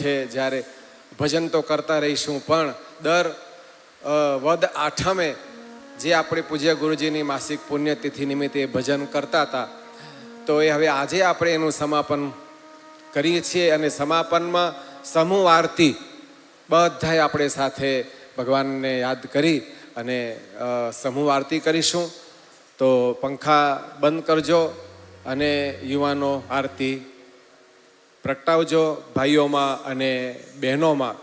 છે, જ્યારે ભજન તો કરતા રહીશું, પણ દર વદ આઠમે જે આપણે પૂજ્ય ગુરુજીની માસિક પુણ્યતિથિ નિમિત્તે ભજન કરતા હતા, તો એ હવે આજે આપણે એનું સમાપન કરીએ છીએ અને સમાપનમાં સમૂહ આરતી બધાય આપણે સાથે ભગવાનને યાદ કરી અને સમૂહ આરતી કરીશું. તો પંખા બંધ કરજો અને યુવાનો આરતી પ્રગટાવજો ભાઈઓમાં અને બહેનોમાં.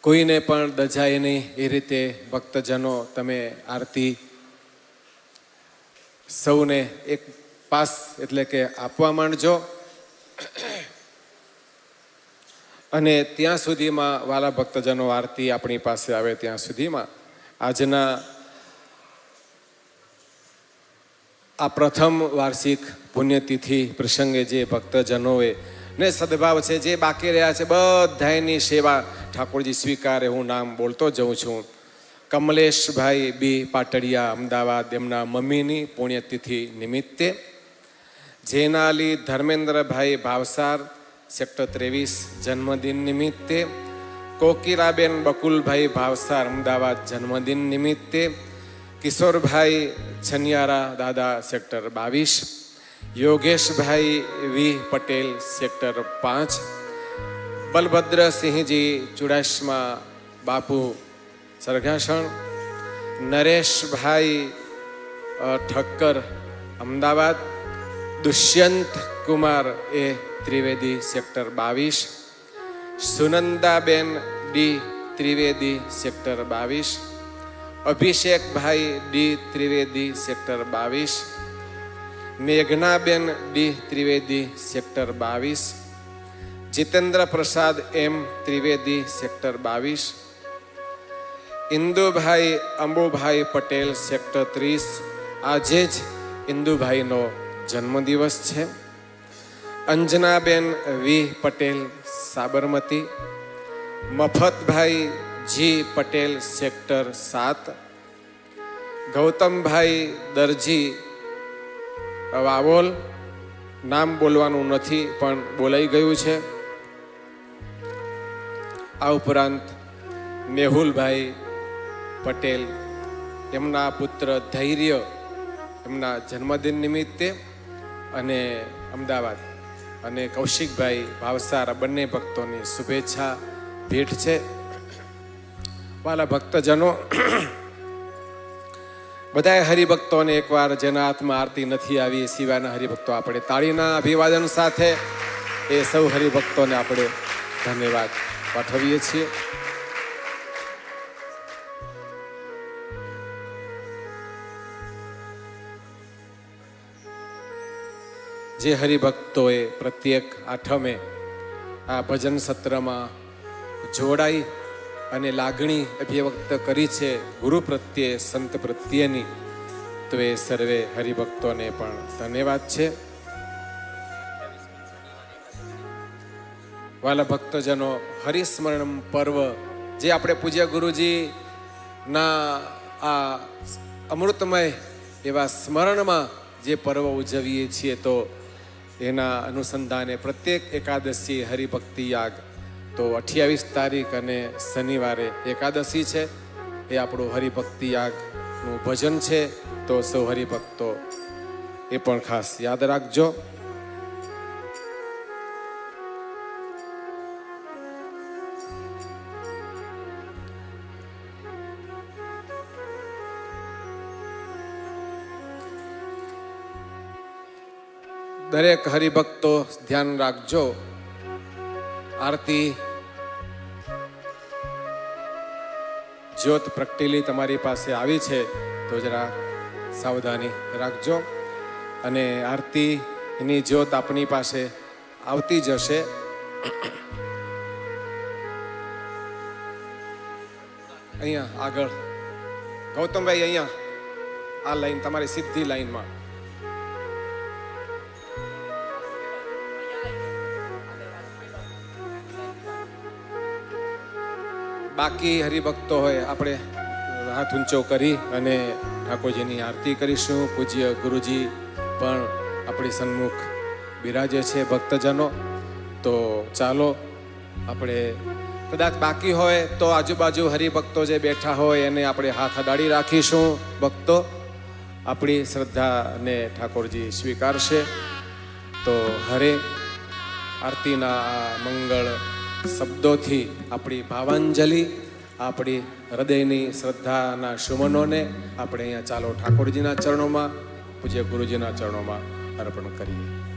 કોઈને પણ દજાય નહીં એ રીતે ભક્તજનો તમે આરતી સૌને એક પાસ એટલે કે આપવા માંડજો. અને ત્યાં સુધીમાં વાલા ભક્તજનો આરતી આપણી પાસે આવે ત્યાં સુધીમાં. આજના આ પ્રથમ વાર્ષિક પુણ્યતિથિ પ્રસંગે જે ભક્તજનોએ ને સદભાવ છે, જે બાકી રહ્યા છે બધાની સેવા ઠાકોરજી સ્વીકારે. હું નામ બોલતો જઉં છું. કમલેશભાઈ બી પાટડિયા, અમદાવાદ, એમના મમ્મીની પુણ્યતિથિ નિમિત્તે. જેનાલી ધર્મેન્દ્રભાઈ ભાવસાર, સેક્ટર ત્રેવીસ, જન્મદિન નિમિત્તે. કોકિરાબેન બકુલભાઈ ભાવસાર, અમદાવાદ, જન્મદિન નિમિત્તે. કિશોરભાઈ છનિયારા દાદા સેક્ટર બાવીસ યોગેશભાઈ વી પટેલ સેક્ટર પાંચ બલભદ્રસિંહજી ચુડાસમા બાપુ સરઘાસણ નરેશભાઈ ઠક્કર અમદાવાદ, દુષ્યંત કુમાર એ ત્રિવેદી સેક્ટર બાવીસ, સુનંદાબેન ડી ત્રિવેદી સેક્ટર બાવીસ અભિષેકભાઈ ડી ત્રિવેદી સેક્ટર બાવીસ. મેઘનાબેન ડી ત્રિવેદી સેક્ટર બાવીસ. જીતેન્દ્ર પ્રસાદ એમ ત્રિવેદી સેક્ટર બાવીસ. ઇન્દુભાઈ અંબુભાઈ પટેલ સેક્ટર ત્રીસ. આજે જ ઇન્દુભાઈનો જન્મદિવસ છે. Anjanaben V Patel Sabarmati. Mafatbhai G Patel sector સાત. ગૌતમભાઈ દરજી વાવોલ. નામ બોલવાનું નથી, પણ બોલાઈ ગયું છે. આ ઉપરાંત મેહુલભાઈ પટેલ, એમના પુત્ર ધૈર્ય, એમના જન્મદિન નિમિત્તે અને અમદાવાદ. અને કૌશિકભાઈ ભાવસાર બંને ભક્તોની શુભેચ્છા ભેટ છે. વાલા ભક્તજનો બધાએ હરિભક્તોને એકવાર જેના હાથમાં આરતી નથી આવી, એ સિવાયના હરિભક્તો આપણે તાળીના અભિવાદન સાથે એ સૌ હરિભક્તોને આપણે ધન્યવાદ પાઠવીએ છીએ. જે હરિભક્તોએ પ્રત્યેક આઠમે આ ભજન સત્રમાં જોડાઈ અને લાગણી અભિવ્યક્ત કરી છે ગુરુ પ્રત્યે, સંત પ્રત્યેની. તો એ સર્વે હરિભક્તોને પણ ધન્યવાદ છે. વાલા ભક્તજનો હરિસ્મરણ પર્વ, જે આપણે પૂજ્ય ગુરુજીના આ અમૃતમય એવા સ્મરણમાં જે પર્વ ઉજવીએ છીએ, તો એના અનુસંધાને પ્રત્યેક એકાદશી હરિભક્તિ યાગ તો અઠ્યાવીસ તારીખ અને શનિવારે એકાદશી છે. એ આપણું હરિભક્તિ યાગનું ભજન છે. તો સૌ હરિભક્તો એ પણ ખાસ યાદ રાખજો. દરેક હરિભક્તો ધ્યાન રાખજો. આરતી જ્યોત પ્રગટેલી તમારી પાસે આવી છે, તો જરા સાવધાની રાખજો. અને આરતીની જ્યોત આપની પાસે આવતી જશે. અહીંયા આગળ. ગૌતમભાઈ, અહીંયા આ લાઈન, તમારી સીધી લાઈનમાં. બાકી હરિભક્તો હોય, આપણે હાથ ઊંચો કરી અને ઠાકોરજીની આરતી કરીશું. પૂજ્ય ગુરુજી પણ આપણી સન્મુખ બિરાજે છે ભક્તજનો. તો ચાલો, આપણે કદાચ બાકી હોય તો આજુબાજુ હરિભક્તો જે બેઠા હોય એને આપણે હાથ અડાડી રાખીશું. ભક્તો, આપણી શ્રદ્ધાને ઠાકોરજી સ્વીકારશે. તો હરે, આરતીના મંગળ શબ્દોથી આપણી ભાવાંજલિ, આપણી હૃદયની શ્રદ્ધાના સુમનોને આપણે અહીંયા ચાલો ઠાકોરજીના ચરણોમાં, પૂજ્ય ગુરુજીના ચરણોમાં અર્પણ કરીએ.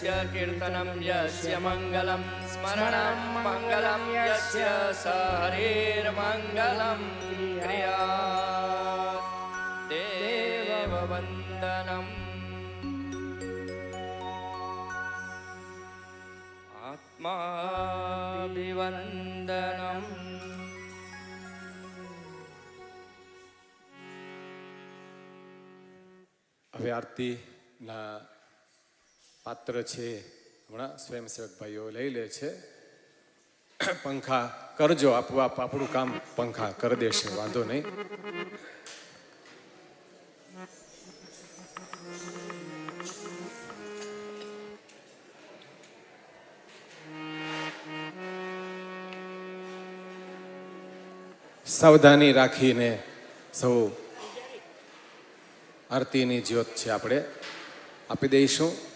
यस्य कीर्तनं यस्य मङ्गलं स्मरणं मङ्गलं यस्य स हरेर्मङ्गलं क्रिया देववन्दनम् आत्माभिवन्दनम् अव्यार्ति न પાત્ર છે. હમણાં સ્વયંસેવક ભાઈઓ લઈ લે છે. પંખા કરજો આપવા આપણું કામ પંખા કરી દેશે, વાંધો નહીં. સાવધાની રાખીને સૌ આરતીની જ્યોત છે આપણે આપી દઈશું.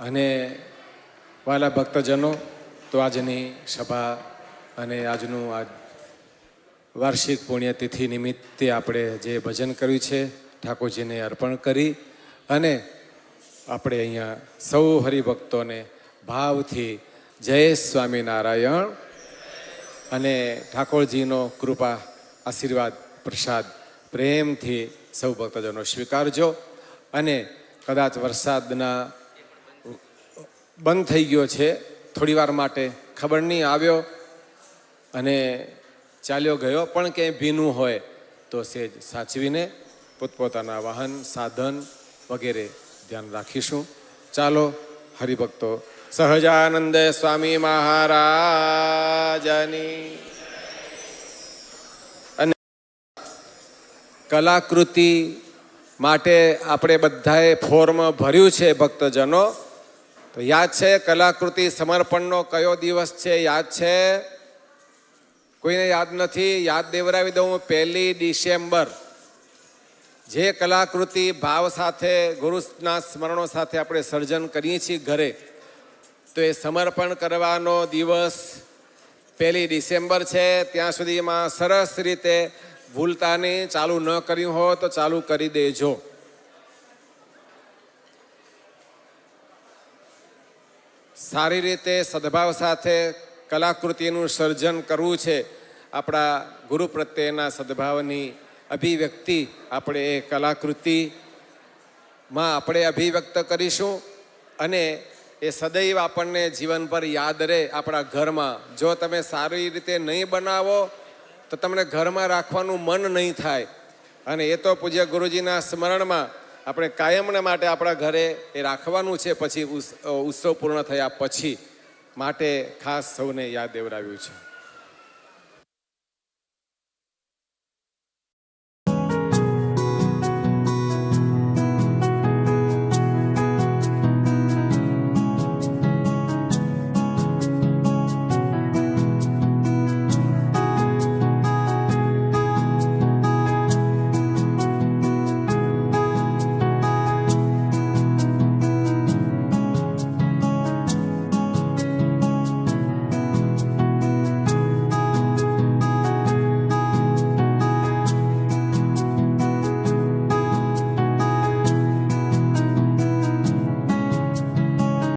અને વાલા ભક્તજનો, તો આજની સભા અને આજનું આ વાર્ષિક પુણ્યતિથિ નિમિત્તે આપણે જે ભજન કર્યું છે, ઠાકોરજીને અર્પણ કરી અને આપણે અહીંયા સૌ હરિભક્તોને ભાવથી જય સ્વામિનારાયણ અને ઠાકોરજીનો કૃપા, આશીર્વાદ, પ્રસાદ પ્રેમથી સૌ ભક્તજનો સ્વીકારજો અને કદાચ વરસાદના બંધ થઈ ગયો છે. થોડી વાર માટે ખબર નહીં આવ્યો અને ચાલ્યો ગયો. પણ ક્યાંય ભીનું હોય તો સેજ સાચવીને પોતપોતાના વાહન, સાધન વગેરે ધ્યાન રાખીશું. ચાલો હરિભક્તો, સહજાનંદ સ્વામી મહારાજની અને કલાકૃતિ માટે આપણે બધાએ ફોર્મ ભર્યું છે ભક્તજનો. તો યાદ છે કલાકૃતિ સમર્પણનો કયો દિવસ છે? યાદ છે? કોઈને યાદ નથી? યાદ દેવરાવી દઉં પહેલી ડિસેમ્બર. જે કલાકૃતિ ભાવ સાથે, ગુરુના સ્મરણો સાથે આપણે સર્જન કરીએ છીએ ઘરે, તો એ સમર્પણ કરવાનો દિવસ પહેલી ડિસેમ્બર છે. ત્યાં સુધીમાં સરસ રીતે ભૂલતાની ચાલુ ન કર્યું હોય તો ચાલુ કરી દેજો. સારી રીતે સદભાવ સાથે કલાકૃતિનું સર્જન કરવું છે. આપણા ગુરુ પ્રત્યેના સદભાવની અભિવ્યક્તિ આપણે એ કલાકૃતિમાં આપણે અભિવ્યક્ત કરીશું અને એ સદૈવ આપણને જીવન પર યાદ રહે આપણા ઘરમાં. જો તમે સારી રીતે નહીં બનાવો, તો તમને ઘરમાં રાખવાનું મન નહીં થાય. અને એ તો પૂજ્ય ગુરુજીના સ્મરણમાં આપણે કાયમને માટે આપણા ઘરે એ રાખવાનું છે, પછી ઉત્સવ પૂર્ણ થયા પછી માટે ખાસ સૌને યાદ દેવડાવ્યું છે.